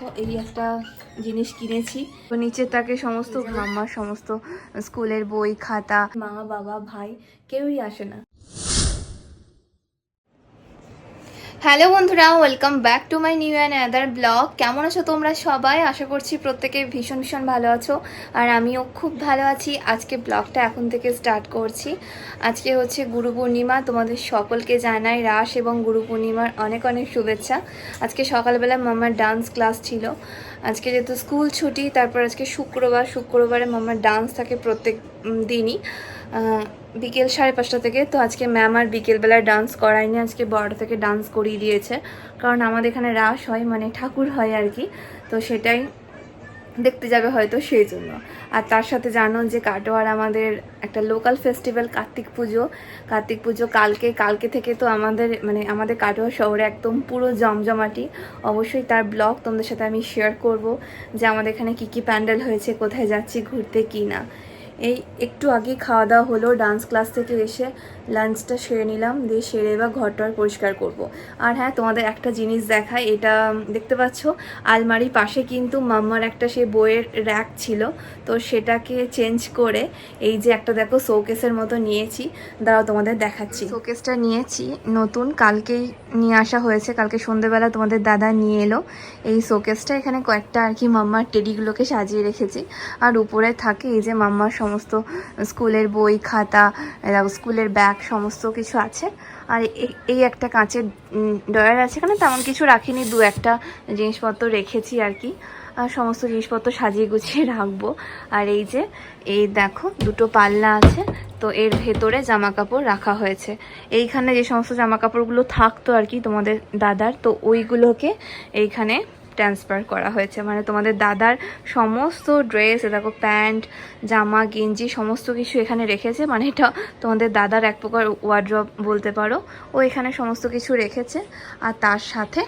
দেখো, এই একটা জিনিস কিনেছি। তো নিচে তাকে সমস্ত মাম্মার সমস্ত স্কুলের বই, খাতা। মা, বাবা, ভাই, কেউই আসে না। হ্যালো বন্ধুরা, welcome back to my new and other blog. কেমন আছো তোমরা সবাই? আশা করছি প্রত্যেকে ভীষণ ভীষণ ভালো আছো আর আমিও খুব ভালো আছি। আজকে ব্লগটা এখন থেকে স্টার্ট করছি। আজকে হচ্ছে গুরু পূর্ণিমা, তোমাদের সকলকে জানাই রাস এবং গুরু পূর্ণিমার অনেক অনেক শুভেচ্ছা। আজকে সকালবেলা মামার ডান্স ক্লাস ছিল। আজকে যেহেতু স্কুল ছুটি, তারপর আজকে শুক্রবার। শুক্রবারে মামার ডান্স থাকে প্রত্যেক দিনই। বিকেল সাড়ে পাঁচটা থেকে। তো আজকে ম্যাম আর বিকেলবেলায় ডান্স করায়নি আজকে বারোটা থেকে ডান্স করিয়ে দিয়েছে। কারণ আমাদের এখানে রাস হয় মানে ঠাকুর হয় আর কি। তো সেটাই দেখতে যাবে হয়তো সেই জন্য। আর তার সাথে জানো যে কাটোয়ার আমাদের একটা লোকাল ফেস্টিভ্যাল কার্তিক পুজো। কার্তিক পুজো কালকে কালকে থেকে তো আমাদের মানে আমাদের কাটোয়া শহরে একদম পুরো জমজমাটি। অবশ্যই তার ব্লগ তোমাদের সাথে আমি শেয়ার করব যে আমাদের এখানে কি কি প্যান্ডেল হয়েছে, কোথায় যাচ্ছি, ঘুরতে কি না। এই একটু আগে খাওয়া দাওয়া হলো ডান্স ক্লাস থেকে এসে লাঞ্চটা সেরে নিলাম, দিয়ে সেরে এবার ঘরটার পরিষ্কার করব। আর হ্যাঁ তোমাদের একটা জিনিস দেখায় এটা দেখতে পাচ্ছ? আলমারির পাশে কিন্তু মাম্মার একটা সে বইয়ের র্যাক ছিল, তো সেটাকে চেঞ্জ করে এই যে একটা দেখো শোকেসের মতো নিয়েছি। দাঁড়াও, তোমাদের দেখাচ্ছি। শোকেসটা নিয়েছি, নতুন, কালকেই নিয়ে আসা হয়েছে, কালকে সন্ধেবেলা তোমাদের দাদা নিয়ে এলো। এই শোকেসটা এখানে কয়েকটা আর কি মাম্মার টেডিগুলোকে সাজিয়ে রেখেছি। আর উপরে থাকে এই যে মাম্মার সমস্ত স্কুলের বই, খাতা স্কুলের ব্যাগ সমস্ত কিছু আছে। আর এই- একটা কাঁচের ডয়ার আছে এখানে। তেমন কিছু রাখিনি, দু একটা জিনিসপত্র রেখেছি আর কি। আর সমস্ত জিনিসপত্র সাজিয়ে গুছিয়ে রাখব। আর এই যে, এই দেখো, দুটো পাল্লা আছে। তো এর ভেতরে জামা কাপড় রাখা হয়েছে। এইখানে যে সমস্ত জামা কাপড়গুলো থাকতো আর কি তোমাদের দাদার, তো ওইগুলোকে এইখানে ট্রান্সফার করা হয়েছে। মানে তোমাদের দাদার সমস্ত ড্রেস দেখো প্যান্ট, জামা, গেঞ্জি, সমস্ত কিছু এখানে রেখেছে। মানে এটা তোমাদের দাদার এক প্রকার ওয়ার্ড্রপ বলতে পারো। ও এখানে সমস্ত কিছু রেখেছে। আর তার সাথে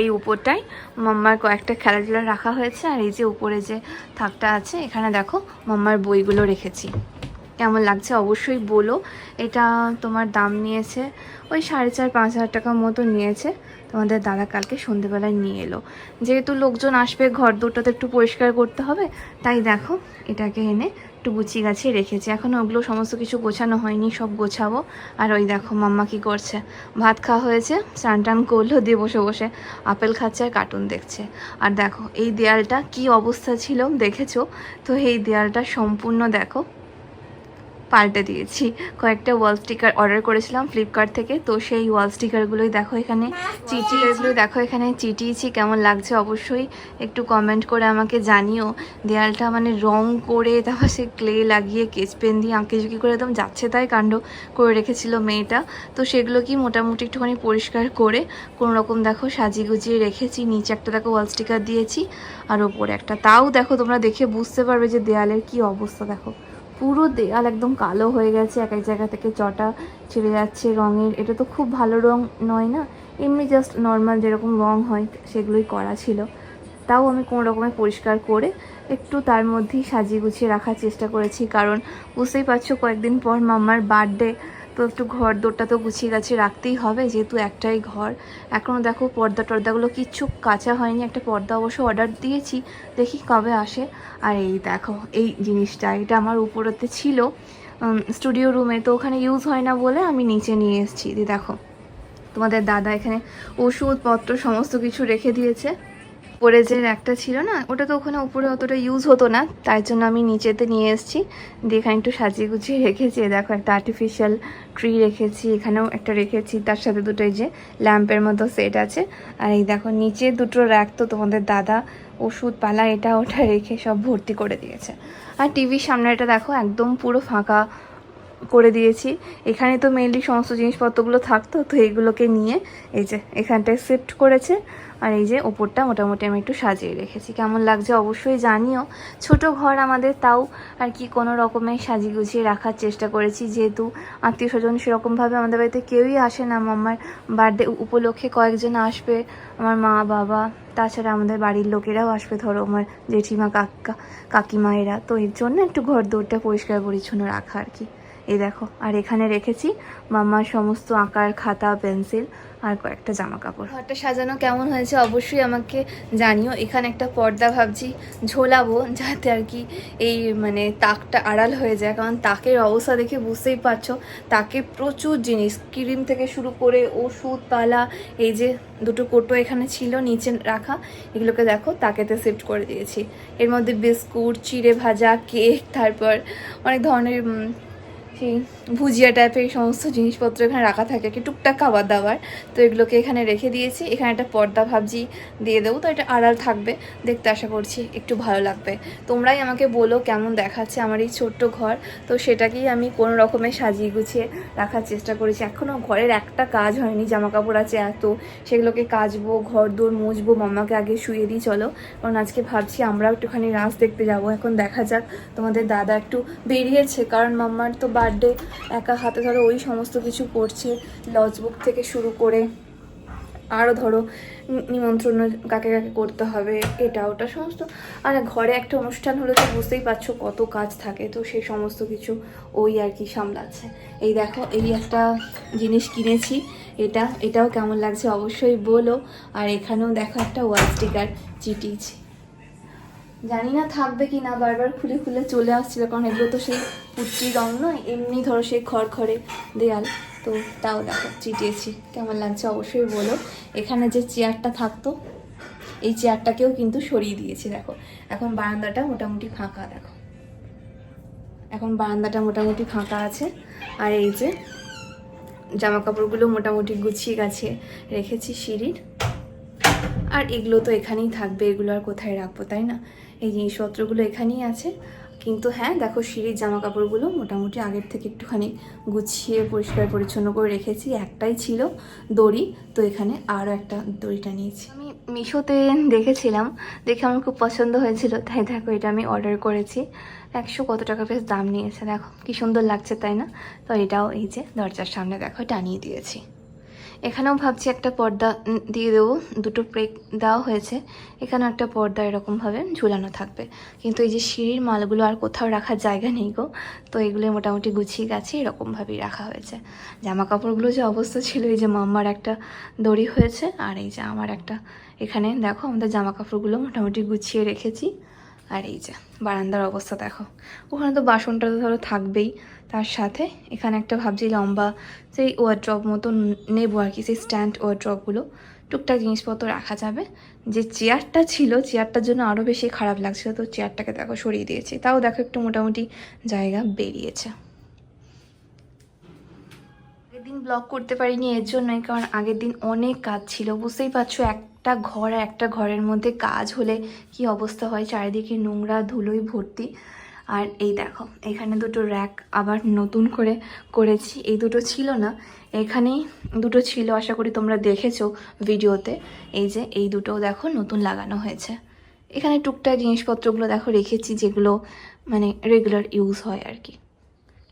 এই উপরটায় মাম্মার কয়েকটা খেলাধুলা রাখা হয়েছে। আর এই যে উপরে যে থাকটা আছে, এখানে দেখো মাম্মার বইগুলো রেখেছি। কেমন লাগছে অবশ্যই বলো। এটা তোমার দাম নিয়েছে, ওই সাড়ে চার, পাঁচ হাজার টাকার মতো নিয়েছে। তোমাদের দাদা কালকে সন্ধেবেলায় নিয়ে এলো। যেহেতু লোকজন আসবে, ঘর দুটো তো একটু পরিষ্কার করতে হবে, তাই দেখো এটাকে এনে একটু গুছিয়ে গাছিয়ে রেখেছি। এখন ওগুলো সমস্ত কিছু গোছানো হয়নি, সব গোছাবো। আর ওই দেখো মাম্মা কি করছে। ভাত খাওয়া হয়েছে, স্নান টান করল, দিয়ে বসে বসে আপেল খাচ্ছে আর কার্টুন দেখছে। আর দেখো এই দেয়ালটা কি অবস্থা ছিল, দেখেছ? তো এই দেয়ালটা সম্পূর্ণ দেখো পাল্টে দিয়েছি। কয়েকটা ওয়াল স্টিকার অর্ডার করেছিলাম ফ্লিপকার্ট থেকে। তো সেই ওয়াল স্টিকারগুলোই দেখো এখানে। চিটিগুলো দেখো এখানে। চিটিয়েছি, কেমন লাগছে অবশ্যই একটু কমেন্ট করে আমাকে জানিও। দেয়ালটা মানে রং করে, তারপর সে ক্লে লাগিয়ে কেচ পেন দিয়ে আঁকে ঝুঁকি করে একদম যাচ্ছে তাই কাণ্ড করে রেখেছিল মেয়েটা। তো সেগুলো কি মোটামুটি একটুখানি পরিষ্কার করে কোনো রকম দেখো সাজিয়ে গুজিয়ে রেখেছি। নিচে একটা দেখো ওয়াল স্টিকার দিয়েছি, আর ওপরে একটা। তাও দেখো তোমরা দেখে বুঝতে পারবে যে দেয়ালের কি অবস্থা দেখো। পুরো দেয়াল একদম কালো হয়ে গেছে, এক এক জায়গা থেকে চটা ছিঁড়ে যাচ্ছে রঙের। এটা তো খুব ভালো রং নয় না? এমনি জাস্ট নর্মাল যেরকম রং হয় সেগুলোই করা ছিল। তাও আমি কোনো রকমে পরিষ্কার করে একটু তার মধ্যেই সাজিয়ে গুছিয়ে রাখার চেষ্টা করেছি। কারণ বুঝতেই পারছ কয়েকদিন পর মামার বার্থডে তো একটু ঘর দোরটা তো গুছিয়ে গাছিয়ে রাখতেই হবে, যেহেতু একটাই ঘর। এখনও দেখো পর্দা টর্দাগুলো কিচ্ছু কাঁচা হয়নি, একটা পর্দা অবশ্য অর্ডার দিয়েছি, দেখি কবে আসে। আর এই দেখো, এই জিনিসটা, এটা আমার উপরেতে ছিল। স্টুডিও রুমে তো ওখানে ইউজ হয় না বলে আমি নিচে নিয়ে এসেছি। দিয়ে দেখো, তোমাদের দাদা এখানে ওষুধপত্র সমস্ত কিছু রেখে দিয়েছে। উপরে যে একটা ছিল না, ওটা তো ওখানে উপরে অতটা ইউজ হতো না, তাই জন্য আমি নিচেতে নিয়ে এসেছি। দিয়ে এখানে একটু সাজিয়ে গুছিয়ে রেখেছি দেখো একটা আর্টিফিশিয়াল ট্রি রেখেছি, এখানেও একটা রেখেছি, তার সাথে দুটোই যে ল্যাম্পের মতো সেট আছে। আর এই দেখো নিচে দুটো র্যাক তো তোমাদের দাদা ওষুধ পালা এটা ওটা রেখে সব ভর্তি করে দিয়েছে। আর টিভির সামনে এটা দেখো একদম পুরো ফাঁকা করে দিয়েছি। এখানে তো মেনলি সমস্ত জিনিসপত্রগুলো থাকতো, তো এইগুলোকে নিয়ে এই যে এখানটায় শিফট করেছে। আর এই যে ওপরটা মোটামুটি আমি একটু সাজিয়ে রেখেছি। কেমন লাগছে অবশ্যই জানিও। ছোট ঘর আমাদের, তাও আর কি কোনো রকমে সাজিয়ে গুছিয়ে রাখার চেষ্টা করেছি। যেহেতু আত্মীয় স্বজন সেরকমভাবে আমাদের বাড়িতে কেউই আসে না আমার বার্থডে উপলক্ষে কয়েকজন আসবে, আমার মা, বাবা, তাছাড়া আমাদের বাড়ির লোকেরাও আসবে, ধরো আমার জেঠিমা কাকা কাকিমা এরা তো এর জন্য একটু ঘর দৌড়টা পরিষ্কার পরিচ্ছন্ন রাখা আর কি। এই দেখো, আর এখানে রেখেছি মাম্মার সমস্ত আঁকার খাতা, পেন্সিল আর কয়েকটা জামা কাপড় ঘরটা সাজানো কেমন হয়েছে অবশ্যই আমাকে জানিও। এখানে একটা পর্দা ভাবছি, ঝোলাবো যাতে আর কি এই মানে তাকটা আড়াল হয়ে যায়। কারণ তাকের অবস্থা দেখে বুঝতেই পারছ, তাকে প্রচুর জিনিস, ক্রিম থেকে শুরু করে ওষুধ, পালা, এই যে দুটো কোটো এখানে ছিল নিচে রাখা, এগুলোকে দেখো তাকেতে শিফট করে দিয়েছি। এর মধ্যে বিস্কুট, চিড়ে ভাজা, কেক, তারপর অনেক ধরনের সেই ভুজিয়া টাইপের এই সমস্ত জিনিসপত্র এখানে রাখা থাকে কি, টুকটাক খাবার দাবার তো এগুলোকে এখানে রেখে দিয়েছি। এখানে একটা পর্দা ভাবছি দিয়ে দেবো। তো এটা আড়াল থাকবে। দেখতে আশা করছি একটু ভালো লাগবে। তোমরাই আমাকে বলো কেমন দেখাচ্ছে আমার এই ছোট্ট ঘর। তো সেটাকেই আমি কোনো রকমে সাজিয়ে গুছিয়ে রাখার চেষ্টা করেছি। এখনও ঘরের একটা কাজ হয়নি। জামা কাপড় আছে এত। সেগুলোকে কাচবো, ঘর দৌড় মুছবো মাম্মাকে আগে শুয়ে দিই, চলো। কারণ আজকে ভাবছি আমরাও একটুখানি রাস দেখতে যাব। এখন দেখা যাক তোমাদের দাদা একটু বেরিয়েছে। কারণ মাম্মার তো বার্থডে একা হাতে ধরো ওই সমস্ত কিছু করছে লজ বুক থেকে শুরু করে আরও ধরো নিমন্ত্রণ কাকে কাকে করতে হবে এটা ওটা সমস্ত। আর ঘরে একটা অনুষ্ঠান হলে তো বুঝতেই পারছ কত কাজ থাকে, তো সেই সমস্ত কিছু ওই আর কি সামলাচ্ছে। এই দেখো, এই একটা জিনিস কিনেছি, এটা, এটাও কেমন লাগছে অবশ্যই বলো। আর এখানেও দেখো একটা ওয়াল স্টিকার চিটিয়েছি জানি না থাকবে কি না, বারবার খুলে খুলে চলে আসছিল, কারণ এগুলো তো সেই পুট্টি রং নয়, এমনি ধরো সেই খড়খড়ে দেয়াল। তো তাও দেখো, চিটিয়েছি। কেমন লাগছে অবশ্যই বলো। এখানে যে চেয়ারটা থাকতো, এই চেয়ারটাকেও কিন্তু সরিয়ে দিয়েছি, দেখো। এখন বারান্দাটা মোটামুটি ফাঁকা, দেখো। এখন বারান্দাটা মোটামুটি ফাঁকা আছে। আর এই যে জামা কাপড়গুলো মোটামুটি গুছিয়ে গাছে রেখেছি সিঁড়ির। আর এগুলো তো এখানেই থাকবে, এগুলো আর কোথায় রাখব, তাই না? এই জিনিসপত্রগুলো এখানেই আছে। কিন্তু হ্যাঁ দেখো সিঁড়ির জামা কাপড়গুলো মোটামুটি আগের থেকে একটুখানি গুছিয়ে, পরিষ্কার, পরিচ্ছন্ন করে রেখেছি। একটাই ছিল দড়ি, তো এখানে আরও একটা দড়িটা নিয়েছি। আমি মিশোতে দেখেছিলাম, দেখে আমার খুব পছন্দ হয়েছিল, তাই দেখো এটা আমি অর্ডার করেছি। একশো কত টাকা বেশ দাম নিয়েছে, দেখো কি সুন্দর লাগছে, তাই না? তো এটাও এই যে দরজার সামনে, দেখো টানিয়ে দিয়েছি। এখানেও ভাবছি একটা পর্দা দিয়ে দেবো। দুটো প্রেক দেওয়া হয়েছে। এখানেও একটা পর্দা এরকমভাবে ঝুলানো থাকবে। কিন্তু এই যে সিঁড়ির মালগুলো আর কোথাও রাখার জায়গা নেই গো, তো এগুলো মোটামুটি গুছিয়ে গেছে এরকমভাবেই রাখা হয়েছে। জামা কাপড়গুলো যে অবস্থা ছিল, এই যে মাম্মার একটা দড়ি হয়েছে, আর এই যে আমার একটা। এখানে দেখো, আমাদের জামা কাপড়গুলো মোটামুটি গুছিয়ে রেখেছি। আর এই যে, বারান্দার অবস্থা দেখো। ওখানে তো বাসনটা তো ধরো থাকবেই। তার সাথে এখানে একটা ভাবছি লম্বা সেই ওয়ার্ড্রপ মতো নেব আর কি, সেই স্ট্যান্ড ওয়ার্ড্রপগুলো টুকটাক জিনিসপত্র রাখা যাবে। যে চেয়ারটা ছিল, চেয়ারটার জন্য আরও বেশি খারাপ লাগছিল। তো চেয়ারটাকে দেখো সরিয়ে দিয়েছি। তাও দেখো একটু মোটামুটি জায়গা বেরিয়েছে। আগের দিন ব্লগ করতে পারিনি, এর জন্যই, কারণ আগের দিন অনেক কাজ ছিল। বুঝতেই পারছ একটা ঘর একটা ঘরের মধ্যে কাজ হলে কি অবস্থা হয়? চারিদিকে নোংরা ধুলোই ভর্তি। আর এই দেখো, এখানে দুটো র্যাক আবার নতুন করে করেছি। এই দুটো ছিল না, এখানেই দুটো ছিল, আশা করি তোমরা দেখেছ ভিডিওতে। এই যে, এই দুটো দেখো নতুন লাগানো হয়েছে। এখানে টুকটাক জিনিসপত্রগুলো দেখো রেখেছি, যেগুলো মানে রেগুলার ইউজ হয় আর কি।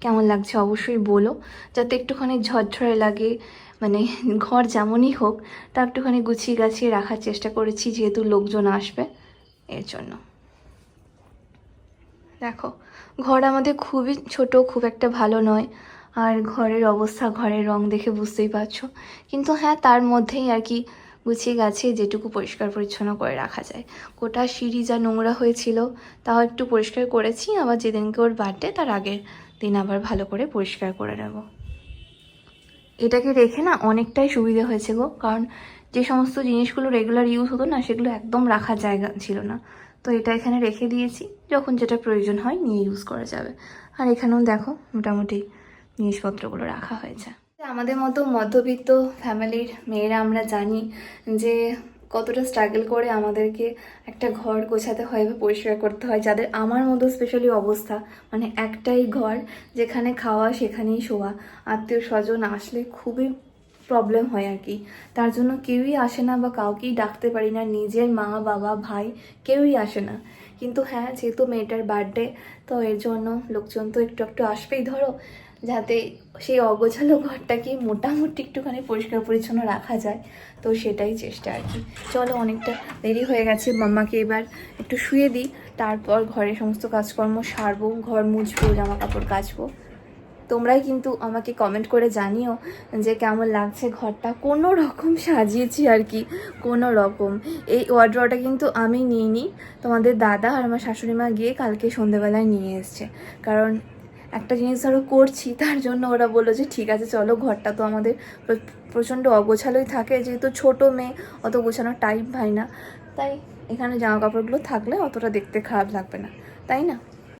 কেমন লাগছে অবশ্যই বলো। যাতে একটুখানি ঝরঝরে লাগে মানে ঘর যেমনই হোক, তা একটুখানি গুছিয়ে গাছিয়ে রাখার চেষ্টা করেছি যেহেতু লোকজন আসবে এর জন্য। দেখো, ঘর আমাদের খুবই ছোট, খুব একটা ভালো নয়। আর ঘরের অবস্থা, ঘরের রং দেখে বুঝতেই পারছ। কিন্তু হ্যাঁ তার মধ্যেই আর কি গুছিয়ে গেছে যেটুকু পরিষ্কার পরিচ্ছন্ন করে রাখা যায়। গোটা সিঁড়ি যা নোংরা হয়েছিল, তাও একটু পরিষ্কার করেছি। আবার যেদিনকে ওর বার্থডে তার আগের। দিন আবার ভালো করে পরিষ্কার করে নেব। এটাকে রেখে না অনেকটাই সুবিধে হয়েছে গো, কারণ যে সমস্ত জিনিসগুলো রেগুলার ইউজ হতো না, সেগুলো একদম রাখার জায়গা ছিল না। তো এটা এখানে রেখে দিয়েছি, যখন যেটা প্রয়োজন হয় নিয়ে ইউজ করা যাবে। আর এখানেও দেখো, মোটামুটি জিনিসপত্রগুলো রাখা হয়েছে। আমাদের মতো মধ্যবিত্ত ফ্যামিলির মেয়েরা আমরা জানি যে কতটা স্ট্রাগল করে আমাদেরকে একটা ঘর গোছাতে হয় বা পরিষ্কার করতে হয়, যাদের আমার মতো স্পেশালি অবস্থা। মানে একটাই ঘর, যেখানে খাওয়া, সেখানেই শোয়া। আত্মীয় স্বজন আসলে খুবই প্রবলেম হয় আর কি। তার জন্য কেউই আসে না বা কাউকেই ডাকতে পারি না, নিজের মা, বাবা, ভাই কেউই আসে না। কিন্তু হ্যাঁ যেহেতু মেয়েটার বার্থডে তো এর জন্য লোকজন তো একটু একটু আসবেই, ধরো। যাতে সেই অগোছালো ঘরটাকে মোটামুটি একটুখানি পরিষ্কার পরিচ্ছন্ন রাখা যায়, তো সেটাই চেষ্টা আর কি। চলো, অনেকটা দেরি হয়ে গেছে, মাম্মাকে এবার একটু শুয়ে দিই, তারপর ঘরের সমস্ত কাজকর্ম সারবো, ঘর মুছবো জামা কাপড় কাচবো। তোমরাই কিন্তু আমাকে কমেন্ট করে জানিও যে কেমন লাগছে ঘরটা। কোনো রকম সাজিয়েছি আর কি, কোনো রকম। এই ওয়ার্ড্রটা কিন্তু আমি নিয়ে নিই তোমাদের দাদা আর আমার শাশুড়ি মা গিয়ে কালকে সন্ধেবেলায় নিয়ে এসছে। কারণ একটা জিনিস ধরো করছি, তার জন্য ওরা বলল যে, ঠিক আছে, চলো ঘরটা তো আমাদের প্রচণ্ড অগোছালোই থাকে, যেহেতু ছোট মেয়ে, অত গোছানো টাইম হয় না। তাই এখানে জামা কাপড়গুলো থাকলে অতটা দেখতে খারাপ লাগবে না, তাই না?